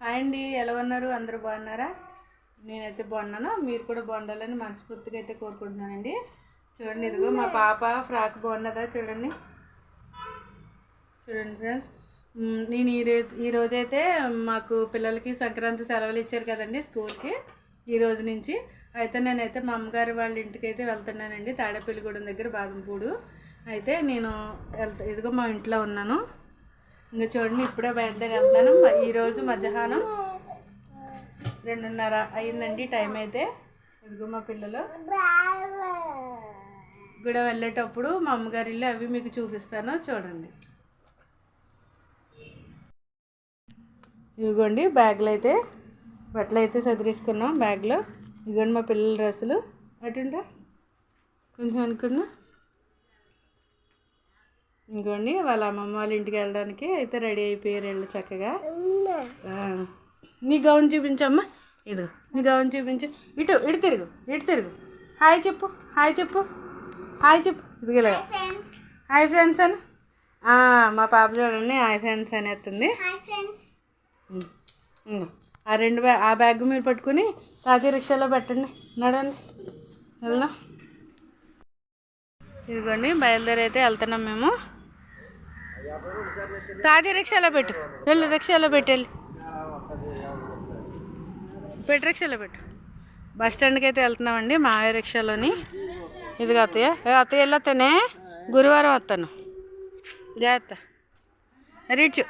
Hi అండి ఎలా ఉన్నారు? అందరూ బాగున్నారా? నేనైతే బాగున్నాను. మీరు కూడా బాగుండాలని మనస్ఫూర్తిగా అయితే కోరుకుంటున్నానండి. చూడండి ఇదిగో మా పాప ఫ్రాక్ బాగున్నదా చూడండి. చూడండి ఫ్రెండ్స్. నేను ఈ రోజు ఈ రోజైతే మాకు పిల్లలకి సంక్రాంతి సెలవులు ఇచ్చారు కదండి స్కూల్కి. ఈ రోజు నుంచి అయితే నేనైతే మా అమ్మగారి వాళ్ళ ఇంటికి అయితే వెళ్తున్నానండి తాడేపల్లిగూడెం దగ్గర బాదంపూడు. అయితే నేను వెళ్తా ఇదిగో మా ఇంట్లో ఉన్నాను. ఇంకా చూడండి ఇప్పుడే బయలుదేరి వెళ్తాను ఈరోజు మధ్యాహ్నం రెండున్నర అయిందండి టైం అయితే. ఇదిగో మా పిల్లలు. కూడా వెళ్ళేటప్పుడు మా అమ్మగారి ఇల్లు అవి మీకు చూపిస్తాను. చూడండి. ఇదిగోండి బ్యాగ్లు అయితే బట్టలు అయితే సదిరేసుకున్నాం బ్యాగ్లో. ఇదిగోండి మా పిల్లల డ్రెస్సులు. అటుంటా కొంచెం అనుకున్నా ఇంకోండి వాళ్ళ అమ్మమ్మ వాళ్ళ ఇంటికి వెళ్ళడానికి అయితే రెడీ అయిపోయారు వీళ్ళు చక్కగా. నీ గౌన్ చూపించమ్మా. ఇదిగో నీ గౌన్ చూపించు. ఇటు ఇటు తిరుగు ఇటు తిరుగు. హాయ్ చెప్పు హాయ్ చెప్పు హాయ్ చెప్పు. ఇదిగో హాయ్ ఫ్రెండ్స్ అని. మా పాప చూడండి హాయ్ ఫ్రెండ్స్ అని ఎత్తుంది. ఆ రెండు బ్యా ఆ బ్యాగ్ మీరు పట్టుకుని తాతీ రిక్షాలో పెట్టండి. నడండి. వెళ్దాం. ఇదిగోండి బయలుదేరి అయితే వెళ్తున్నాం మేము. తాతీ రిక్షాలో పెట్టు. వెళ్ళు రిక్షాలో పెట్టి వెళ్ళి. పెట్టు రిక్షాలో పెట్టు. బస్ స్టాండ్కి అయితే వెళ్తున్నామండి మావే రిక్షాలోని. ఇదిగా అత్తయ్య. అత్తయ్య వెళ్ళొస్తానే గురువారం వస్తాను. జాగ్రత్త. రీచ్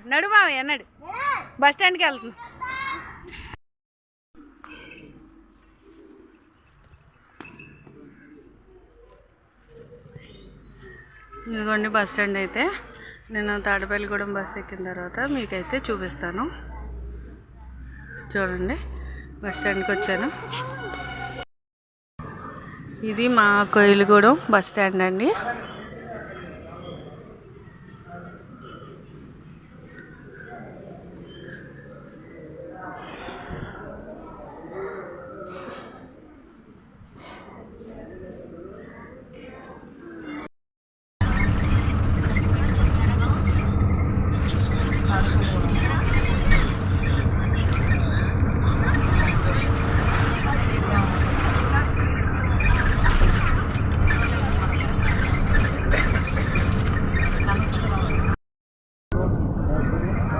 నడు మావయ్య నడు. బస్ స్టాండ్కి వెళ్తున్నాం. ఇదిగోండి బస్ స్టాండ్ అయితే. నేను తాడపల్లిగూడెం బస్ ఎక్కిన తర్వాత మీకైతే చూపిస్తాను. చూడండి బస్ స్టాండ్కి వచ్చాను. ఇది మా కోయిలగూడెం బస్ స్టాండ్ అండి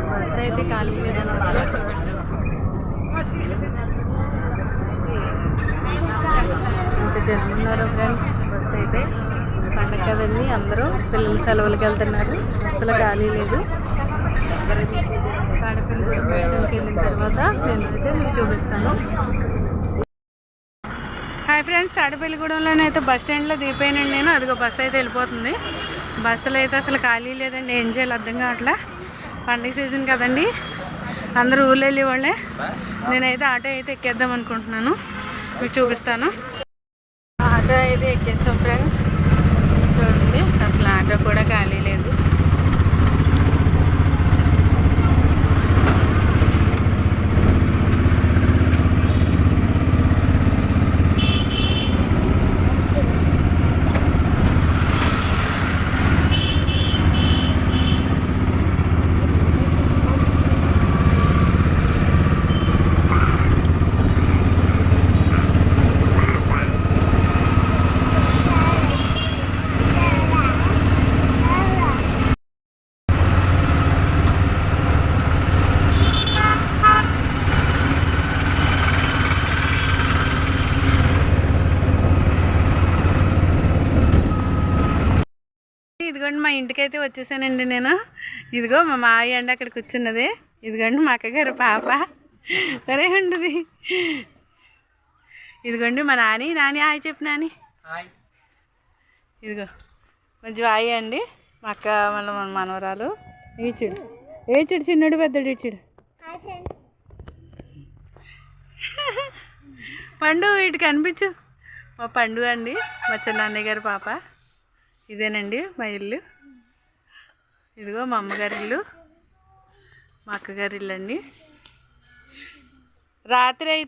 బస్ అయితే ఖాళీ లేదండి అసలు చూడండి ఇంకా జరుగుతున్నారు ఫ్రెండ్స్ బస్ అయితే. పండగ కదండి అందరూ పిల్లలు సెలవులకి వెళ్తున్నారు. అసలు ఖాళీ లేదు. తాడపల్లి బస్ వెళ్ళిన తర్వాత నేనైతే మీకు చూపిస్తాను. హాయ్ ఫ్రెండ్స్ తాడపల్లిగూడెంలోనే అయితే బస్ స్టాండ్లో దిగిపోయానండి నేను. అదిగో బస్సు అయితే వెళ్ళిపోతుంది. బస్సులో అయితే అసలు ఖాళీ లేదండి. ఏం చేయాలి అర్థం కావట్లే. పండగ సీజన్ కదండి. అందరూ ఊళ్ళో వెళ్ళే వాళ్ళే నేనైతే ఆటో అయితే ఎక్కేద్దాం అనుకుంటున్నాను. మీకు చూపిస్తాను. ఆటో అయితే ఎక్కేస్తాం ఫ్రెండ్స్. చూడండి అసలు ఆటో కూడా ఖాళీ లేదు. ఇదిగోండి మా ఇంటికైతే వచ్చేసానండి నేను. ఇదిగో మా మాయ అండి అక్కడ కూర్చున్నది. ఇదిగోండి మా అక్కగారు పాప. సరే ఉండదు. ఇదిగోండి మా నాని నాని హాయ్ చెప్పు నాని. ఇదిగో కొంచెం హాయ్ అండి మా అక్క మళ్ళీ మన మనవరాలు. ఈచుడు ఏచుడు చిన్నడు పెద్దడు ఇచ్చుడు పండు ఇటు కనిపించు. మా పండు అండి మా చిన్నన్నయ్య గారి పాప. ఇదేనండి మా ఇల్లు. ఇదిగో మా అమ్మగారి ఇల్లు. మా అక్కగారి ఇల్లు అండి రాత్రి అయితే